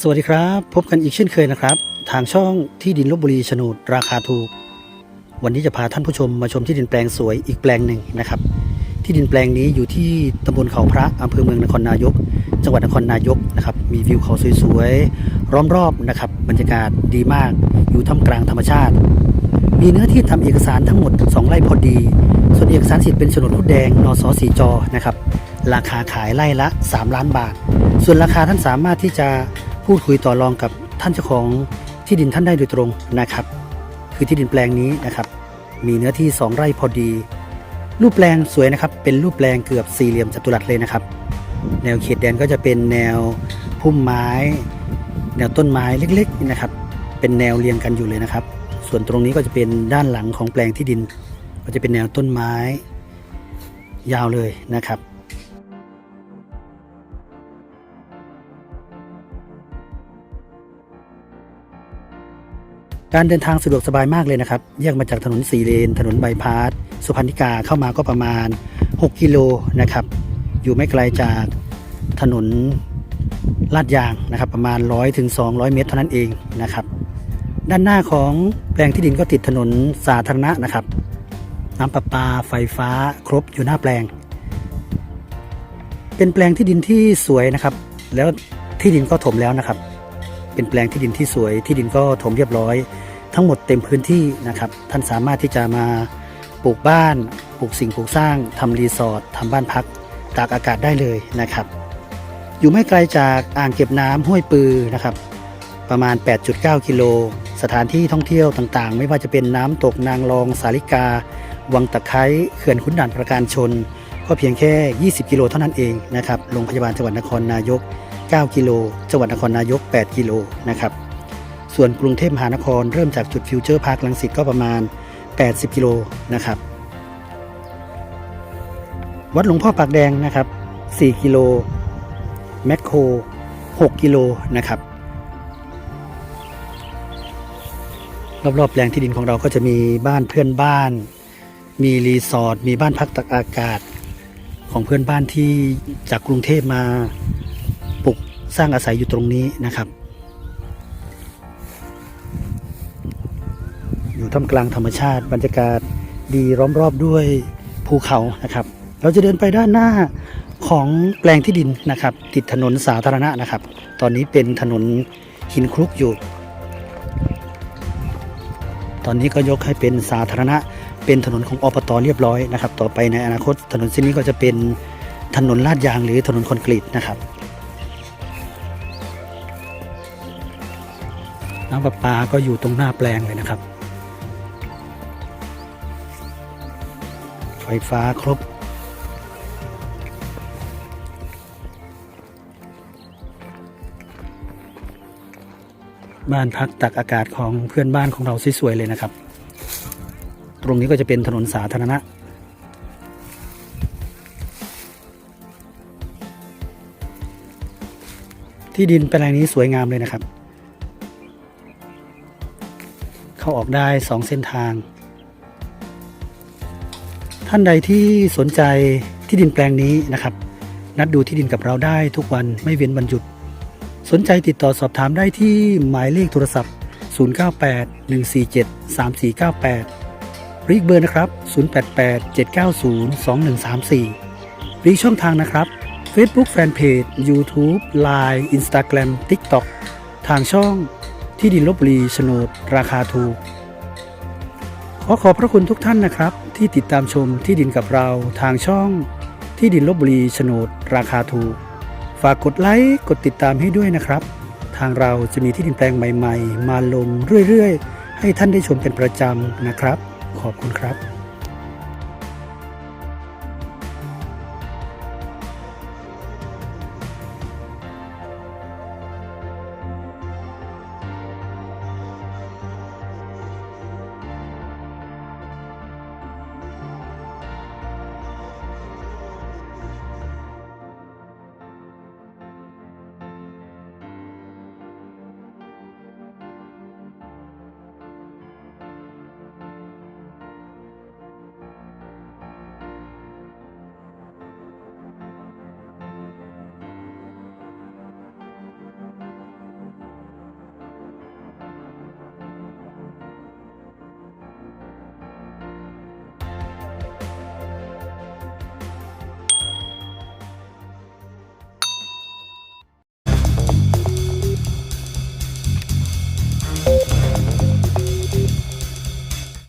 สวัสดีครับ พบกันอีกเช่นเคยนะครับ ทางช่องที่ดินลบบุรีโฉนดราคาถูก วันนี้จะพาท่านผู้ชมมาชมที่ดินแปลงสวยอีกแปลงหนึ่งนะครับ ที่ดินแปลงนี้อยู่ที่ตำบลเขาพระอำเภอเมืองนครนายก จังหวัดนครนายกนะครับมีวิวเขาสวยๆล้อมรอบนะครับบรรยากาศดีมาก อยู่ท่ามกลางธรรมชาติ มีเนื้อที่ทำเอกสารทั้งหมด 2ไร่พอดี ส่วนเอกสารสิทธิ์เป็นโฉนดคุดแดงนสสีจอนะครับราคาขายไร่ละ 3 ล้านบาท ส่วนราคาท่านสามารถที่จะ พูดคุยต่อรองกับท่านเจ้าของที่ดินท่านได้โดยตรงนะครับ คือที่ดินแปลงนี้นะครับ มีเนื้อที่ 2 ไร่พอดี รูปแปลงสวยนะครับ เป็นรูปแปลงเกือบสี่เหลี่ยมจัตุรัสเลยนะครับ แนวเขตแดนก็จะเป็นแนวพุ่มไม้ แนวต้นไม้เล็กๆนะครับ เป็นแนวเรียงกันอยู่เลยนะครับ ส่วนตรงนี้ก็จะเป็นด้านหลังของแปลงที่ดิน ก็จะเป็นแนวต้นไม้ ยาวเลยนะครับ การเดินทางสะดวกสบายมากเลยนะครับ แยกมาจากถนนสีเลน ถนนบายพาสสุพรรณิกาเข้ามาก็ประมาณ 6 กิโลนะครับ อยู่ไม่ไกลจากถนนลาดยางนะครับ ประมาณ 100ถึง200 เมตรเท่านั้นเองนะครับ ด้านหน้าของแปลงที่ดินก็ติดถนนสาธารณะนะครับ น้ำประปาไฟฟ้าครบอยู่หน้าแปลง เป็นแปลงที่ดินที่สวยนะครับ แล้วที่ดินก็ถมแล้วนะครับ เป็นแปลงที่ดินที่สวยที่ดินก็ถมเรียบร้อย ทั้งหมดเต็มพื้นที่นะครับ ท่านสามารถที่จะมาปลูกบ้านปลูกสิ่งปลูกสร้างทำรีสอร์ททำบ้านพัก ตากอากาศได้เลยนะครับ อยู่ไม่ไกลจากอ่างเก็บน้ำห้วยปือนะครับ ประมาณ 8.9 กิโล สถานที่ท่องเที่ยวต่างๆ ไม่ว่าจะเป็นน้ำตกนางรองสาลิกา วังตะไคร้เขื่อนขุนด่านประการชน ก็เพียงแค่ 20 กิโลเท่านั้นเองนะครับโรงพยาบาลจังหวัดนครนายก 9 กิโล จังหวัดนครนายก 8 กิโลนะครับ ส่วนกรุงเทพมหานครเริ่มจากจุดฟิวเจอร์พาร์คลังสิตก็ประมาณ 80 กิโลนะครับ วัดหลวงพ่อปากแดงนะครับ 4 กิโล แมคโคร 6 กิโลนะครับ รอบๆแปลงที่ดินของเราก็จะมีบ้านเพื่อนบ้าน มีรีสอร์ท มีบ้านพักตักอากาศของเพื่อนบ้านที่จากกรุงเทพมา สร้างอาศัยอยู่ตรงนี้นะครับ อยู่ท่ามกลางธรรมชาติ บรรยากาศดีล้อมรอบด้วยภูเขานะครับ เราจะเดินไปด้านหน้าของแปลงที่ดินนะครับ ติดถนนสาธารณะนะครับ ตอนนี้เป็นถนนหินคลุกอยู่ ตอนนี้ก็ยกให้เป็นสาธารณะ เป็นถนนของอบตเรียบร้อยนะครับ ต่อไปในอนาคตถนนเส้นนี้ก็จะเป็นถนนลาดยางหรือถนนคอนกรีตนะครับ น้ำประปาก็อยู่ตรงหน้าแปลงเลยนะครับ ไฟฟ้าครบ บ้านพักตักอากาศของเพื่อนบ้านของเราสวยๆเลยนะครับ ตรงนี้ก็จะเป็นถนนสาธารณะที่ดินแปลงนี้สวยงามเลยนะครับ เข้าออกได้สองเส้นทาง ท่านใดที่สนใจที่ดินแปลงนี้นะครับ นัดดูที่ดินกับเราได้ทุกวันไม่เว้นวันหยุด สนใจติดต่อสอบถามได้ที่หมายเลขโทรศัพท์ 098 147 3498หรืออีกเบอร์นะครับ 088 790 2134หรืออีช่องทางนะครับ Facebook Fanpage YouTube Line Instagram TikTok ทางช่อง ที่ดินลบบุรีโฉนด ราคาถูก ขอขอบพระคุณทุกท่านนะครับ ที่ติดตามชมที่ดินกับเราทางช่อง ที่ดินลบบุรีโฉนด ราคาถูก ฝากกดไลค์กดติดตามให้ด้วยนะครับ ทางเราจะมีที่ดินแปลงใหม่ ๆ มาลงเรื่อยๆ ให้ท่านได้ชมเป็นประจำนะครับ ขอบคุณครับ